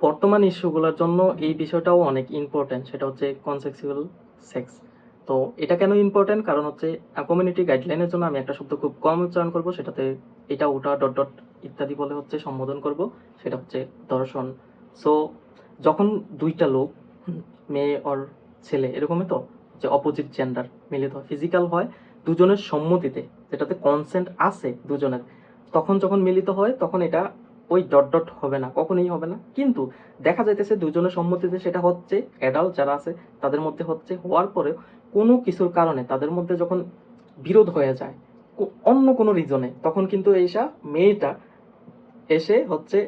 বর্তমান ইস্যুগুলোর জন্য এই বিষয়টাও অনেক ইম্পর্টেন্ট সেটা হচ্ছে কনসেক্সুয়াল সেক্স তো এটা কেন ইম্পর্টেন্ট কারণ হচ্ছে কমিউনিটি গাইডলাইনের জন্য আমি একটা শব্দ খুব কম উচ্চারণ করব, সেটাতে এটা ওটা ডট ডট ইত্যাদি বলে হচ্ছে সম্বোধন করব, সেটা হচ্ছে দর্শন। সো যখন দুইটা লোক মেয়ে ওর ছেলে, এরকমই তো? যে অপোজিট জেন্ডার মিলিত ফিজিক্যাল হয়, দুজনের সম্মতিতে, যেটাতে কনসেন্ট আছে দুজনের, তখন যখন মিলিত হয়, তখন এটা ওই ডট ডট হবে না, কখনোই হবে না। কিন্তু দেখা যাইতেছে দুজনের সম্মতিতে সেটা হচ্ছে অ্যাডাল্ট যারা আছে, তাদের মধ্যে হচ্ছে হওয়ার পরে কোনো কিছুর কারণে তাদের মধ্যে যখন বিরোধ হয়ে যায় অন্য কোনো রিজনে তখন কিন্তু এইসা মেয়েটা এসে হচ্ছে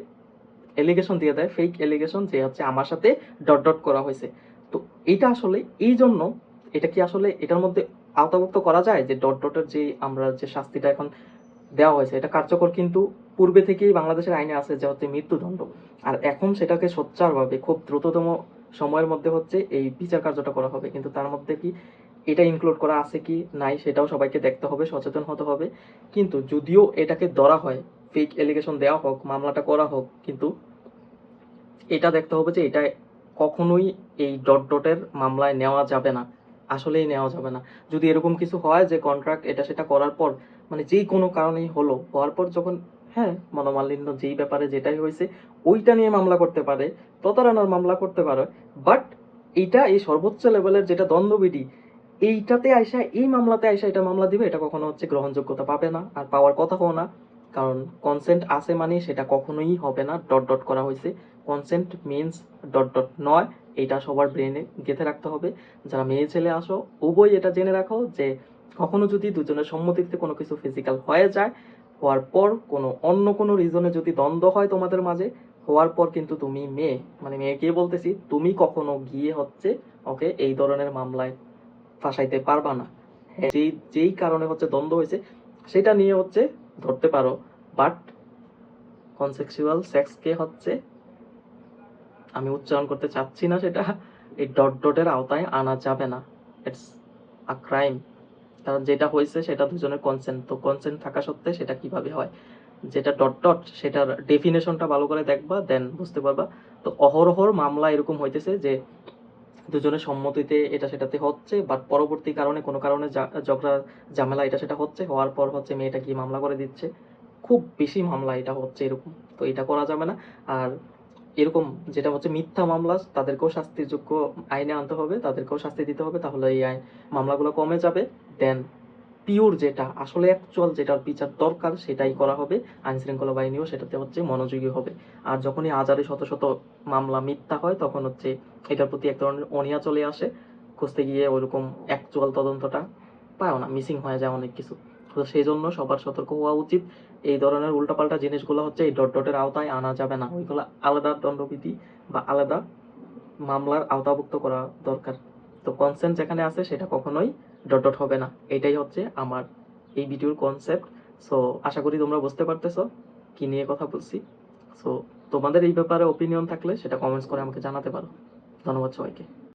এলিগেশন দিয়ে দেয় ফেক এলিগেশন যে হচ্ছে আমার সাথে ডট ডট করা হয়েছে। তো এটা আসলে এই জন্য এটা কি আসলে এটার মধ্যে আওতাভুক্ত করা যায় যে ডট ডটের যে আমরা যে শাস্তিটা এখন দেওয়া হয়েছে। এটা কার্যকর কিন্তু পূর্বে থেকেই বাংলাদেশের আইনে আছে যে হচ্ছে মৃত্যুদণ্ড। আর এখন সেটাকে সোচ্চারভাবে খুব দ্রুততম সময়ের মধ্যে হচ্ছে এই বিচার কার্যটা করা হবে। কিন্তু তার মধ্যে কি এটা ইনক্লুড করা আছে কি নাই সেটাও সবাইকে দেখতে হবে, সচেতন হতে হবে। কিন্তু যদিও এটাকে ধরা হয় ফেক এলিগেশন দেওয়া হোক, মামলাটা করা হোক, কিন্তু এটা দেখতে হবে যে এটা কখনোই এই ডট ডটের মামলায় নেওয়া যাবে না। আসলেই নেওয়া যাবে না। যদি এরকম কিছু হয় যে কন্ট্রাক্ট এটা সেটা করার পর মানে যেই কোনো কারণেই হলো, হওয়ার পর যখন হ্যাঁ মনোমালিন্য যেই ব্যাপারে যেটাই হয়েছে, ওইটা নিয়ে মামলা করতে পারে, প্রতারণার মামলা করতে পারে বাট এইটা এই সর্বোচ্চ লেভেলের যেটা দ্বন্দ্ববিধি এইটাতে আইসা, এই মামলাতে আইসা এটা মামলা দিবে, এটা কখনো হচ্ছে গ্রহণযোগ্যতা পাবে না, আর পাওয়ার কথাও না, কারণ কনসেন্ট আছে মানে সেটা কখনোই হবে না ডট ডট করা হয়েছে কনসেন্ট মিনস ডট ডট নয় এটা সবার ব্রেনে গেঁথে রাখতে হবে। যারা মেয়ে ছেলে আসো উভয় এটা জেনে রাখো যে কখনো যদি দুজনের সম্মতিতে কোনো কিছু ফিজিক্যাল হয়ে যায় হওয়ার পর কোনো অন্য কোনো রিজনে যদি দ্বন্দ্ব হয় তোমাদের মাঝে হওয়ার পর কিন্তু তুমি মেয়ে মানে মেয়েকে বলতেছি তুমি কখনো গিয়ে হচ্ছে ওকে এই ধরনের মামলায় ফাঁসাইতে পারবা না। হ্যাঁ, যেই যেই কারণে হচ্ছে দ্বন্দ্ব হয়েছে সেটা নিয়ে হচ্ছে ধরতে পারো। বাট কনসেক্সুয়াল সেক্সকে হচ্ছে আমি উচ্চারণ করতে চাচ্ছি না সেটা, এই ডট ডটের আওতায় আনা যাবে না। ইটস আ ক্রাইম কারণ যেটা হয়েছে সেটা দুজনের কনসেন্ট তো কনসেন্ট থাকা সত্ত্বে সেটা কীভাবে হয়? যেটা ডট ডট, সেটার ডেফিনেশনটা ভালো করে দেখবা দেন বুঝতে পারবা। তো অহরহর মামলা এরকম হইতেছে যে, দুজনের সম্মতিতে এটা সেটাতে হচ্ছে বাট পরবর্তী কারণে, কোনো কারণে ঝগড়া, ঝামেলা এটা সেটা হচ্ছে, হওয়ার পর হচ্ছে মেয়েটা গিয়ে মামলা করে দিচ্ছে। খুব বেশি মামলা এটা হচ্ছে এরকম। তো এটা করা যাবে না। আর এরকম যেটা হচ্ছে মিথ্যা মামলা, তাদেরকেও শাস্তির যোগ্য আইনে আনতে হবে, তাদেরকেও শাস্তি দিতে হবে, তাহলে এই আইন মামলাগুলো কমে যাবে। দেন পিওর যেটা, আসলে অ্যাকচুয়াল যেটার বিচার দরকার, সেটাই করা হবে। আইন শৃঙ্খলা বাহিনীও সেটাতে হচ্ছে মনোযোগী হবে। আর যখনই হাজারে শত শত মামলা মিথ্যা হয়, তখন হচ্ছে এটার প্রতি এক ধরনের অনিয়া চলে আসে। খুঁজতে গিয়ে ওইরকম অ্যাকচুয়াল তদন্তটা পায় না মিসিং হয়ে যায় অনেক কিছু। তো সেই জন্য সবার সতর্ক হওয়া উচিত। এই ধরনের উল্টাপাল্টা জিনিসগুলো হচ্ছে এই ডট ডটের আওতায় আনা যাবে না। ওইগুলো আলাদা দণ্ডবিধি বা আলাদা মামলার আওতাভুক্ত করা দরকার। তো কনসেন্ট যেখানে আছে সেটা কখনোই ডট ডট হবে না। এটাই হচ্ছে আমার এই ভিডিওর কনসেপ্ট সো আশা করি তোমরা বুঝতে পারতেছো কি নিয়ে কথা বলছি। সো তোমাদের এই ব্যাপারে ওপিনিয়ন থাকলে সেটা কমেন্টস করে আমাকে জানাতে পারো। ধন্যবাদ সবাইকে।